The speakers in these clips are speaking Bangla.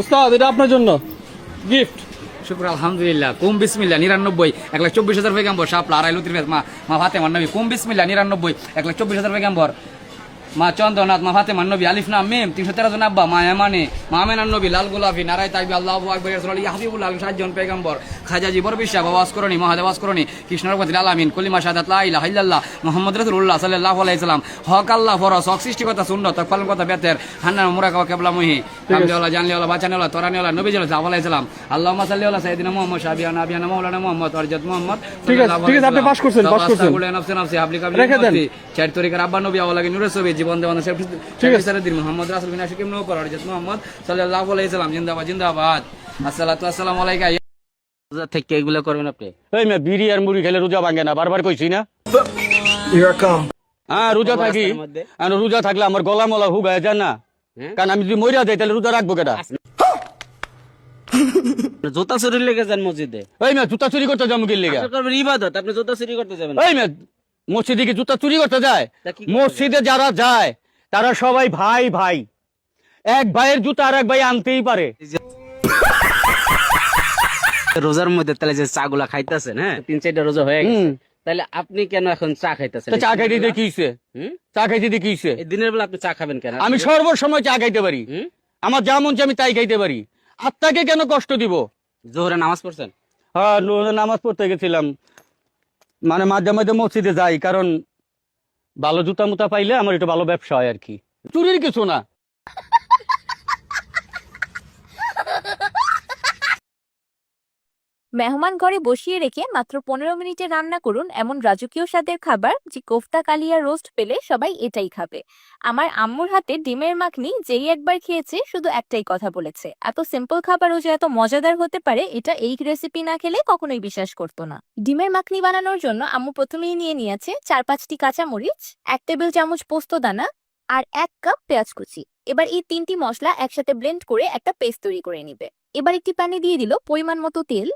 উস্তাদ, এটা আপনার জন্য। গিফট শুক্র, আলহামদুলিল্লাহ। কুম বিসমিল্লা নিরানব্বই। এক লাখ চব্বিশ হাজার পেগাম্বর। সাপলা আড়াই লুত্রি মা মা ফাতে মান্নাবি কুম বিসমিল্লা নিরানব্বই। এক লাখ চব্বিশ হাজার পেগাম্বর। মা চন্দ্রনাথ মা ফাতে মান্নবী আলিফ নাম মেম তিনশো তেরো জন আব্বা মা এমানে মা আমেনান নবী লাল গোলাপি নারায় তাইবি আল্লাহ আকবর রসুল হাবিবুল আলম সাতজন পেগাম্বর খাজা জিবর বিশ্বাস বাবাস করণী মহাদেবাস করণী কৃষ্ণরপতি আলামিন কলিমা সাদাত লাইলা হাইল্লাহ মোহাম্মদ রসুল্লাহ সাল্লাহ আলাইসালাম হক আল্লাহ ফরস হক সৃষ্টিকতা শূন্য তক পালন কথা বেতের হান্নান মুরাকা কেবলা মহি কামলিওয়ালা জানলিওয়ালা বাঁচানিওয়ালা তরানিওয়ালা নবী জল জাফ আলাইসালাম আল্লাহ সাল্লাহ সাইদিনা মোহাম্মদ শাবিয়ানা আবিয়ানা মৌলানা মোহাম্মদ অরজত মোহাম্মদ ঠিক আছে, ঠিক আছে, আপনি পাস করছেন, পাস করছেন। রেখে দেন। চার তরিকার আব্বা নবী আওয়ালাগে নূরের ছবি আছে। দিন মোহাম্মদ রাসুল বিন আশিকিম নৌকর অরজত মোহাম্মদ সাল্লাল্লাহু আলাইহি সাল্লাম জিন্দাবাদ জিন্দাবাদ। আসসালাতু আসসালামু আলাইকা। রোজা থেকে এগুলো করবেন আপনি। এই মে বিড়ি আর মুড়ি খেলে রোজা ভাঙে না বারবার কইছি না। হ্যাঁ রোজা থাকি। আর রোজা থাকলে আমার গলা মলা হুগায় যায় না। হ্যাঁ? কারণ আমি যদি মরিয়া যাই তাহলে রোজা রাখব কেটা জোতা চুরি লেগে যান মসজিদে। এই মে জুতা চুরি করতে যাব কি লেগে। ইবাদত আপনি জোতা চুরি করতে যাবেন। মে মসজিদে কি জুতা চুরি করতে যায়? মসজিদে যারা যায় তারা সবাই ভাই ভাই। এক ভাইয়ের জুতা আর এক ভাই আনতেই পারে। রোজার মধ্যে তাহলে যে চা গুলা খাইতেছেন হ্যাঁ? তিন চারটা রোজা হয়ে গেছে। তাহলে আপনি কেন এখন চা খাইতেছেন? চা খাইতে দিয়ে কি চা খাইতে দিয়ে কি দিনের বেলা আপনি চা খাবেন কেন? আমি সর্বসময় চা খাইতে পারি। আমার যা মন চায় আমি তাই খাইতে পারি। আত্মাকে কেন কষ্ট দিব? জোহরে নামাজ পড়ছেন? হ্যাঁ নামাজ পড়তে গেছিলাম। মানে মাঝে মাঝে মসজিদে যাই, কারণ ভালো জুতা মুতা পাইলে আমার একটু ভালো ব্যবসা হয় আর কি। চুরির কিছু না। মেহমান ঘরে বসিয়ে রেখে মাত্র পনেরো মিনিটে রান্না করুন এমন রাজকীয় স্বাদের খাবার যে কোফতা, কালিয়া রোস্ট পেলে সবাই এটাই খাবে। আমার আম্মুর হাতে ডিমের মাখনি যেই একবার খেয়েছে শুধু একটাই কথা বলেছে। এত সিম্পল খাবারও যে এত মজাদার হতে পারে, এটা এই রেসিপি না খেলে কখনোই বিশ্বাস করতো না। ডিমের মাখনি বানানোর জন্য আম্মু প্রথমেই নিয়ে নিয়েছে চার পাঁচটি কাঁচা মরিচ এক টেবিল চামচ পোস্ত দানা আর এক কাপ পেঁয়াজ কুচি। এবার এই তিনটি মশলা একসাথে ব্লেন্ড করে একটা পেস্ট তৈরি করে নিবে। এবার একটি প্যানে দিয়ে দিল পরিমাণ মতো তেল।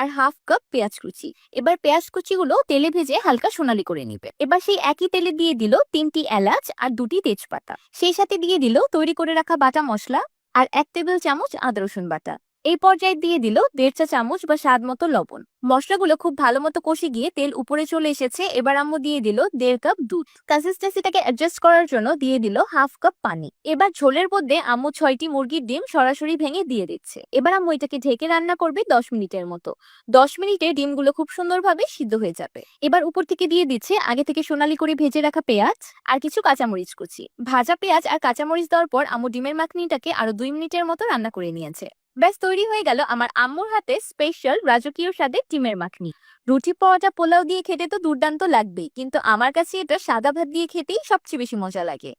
আর হাফ কাপ পেঁয়াজ কুচি। এবার পেঁয়াজ কুচিগুলো তেলে ভেজে হালকা সোনালি করে নিবে। এবার সেই একই তেলে দিয়ে দিল তিনটি এলাচ আর দুটি তেজপাতা। সেই সাথে দিয়ে দিল তৈরি করে রাখা বাটা মশলা আর এক টেবিল চামচ আদা রসুন বাটা। এই পর্যায়ে দিয়ে দিল দেড় চা চামচ বা স্বাদ মতো লবণ। মশলাগুলো খুব ভালো মতো কষে গিয়ে তেল উপরে চলে এসেছে। এবার আম্মু দিয়ে দিল দেড় কাপ দুধ। কনসিস্টেন্সিটাকে অ্যাডজাস্ট করার জন্য দিয়ে দিল হাফ কাপ পানি। এবার ঝোলের মধ্যে আম্মু ছয়টি মুরগির ডিম সরাসরি ভেঙে দিয়ে দিচ্ছে। এবার আম্মু এটাকে ঢেকে রান্না করবে দশ মিনিটের মতো। দশ মিনিটে ডিমগুলো খুব সুন্দরভাবে সিদ্ধ হয়ে যাবে। এবার উপর থেকে দিয়ে দিচ্ছে আগে থেকে সোনালি করে ভেজে রাখা পেঁয়াজ আর কিছু কাঁচামরিচ কুচি। ভাজা পেঁয়াজ আর কাঁচামরিচ দেওয়ার পর আম্মু ডিমের মাখনিটাকে আরও দুই মিনিটের মতো রান্না করে নিয়েছে। ব্যাস, তৈরি হয়ে গেল আমার আম্মুর হাতে স্পেশাল রাজকীয় স্বাদের ডিমের মাখনি। রুটি পরোটা, পোলাও দিয়ে খেতে তো দুর্দান্ত লাগবেই, কিন্তু আমার কাছে এটা সাদা ভাত দিয়ে খেতেই সবচেয়ে বেশি মজা লাগে।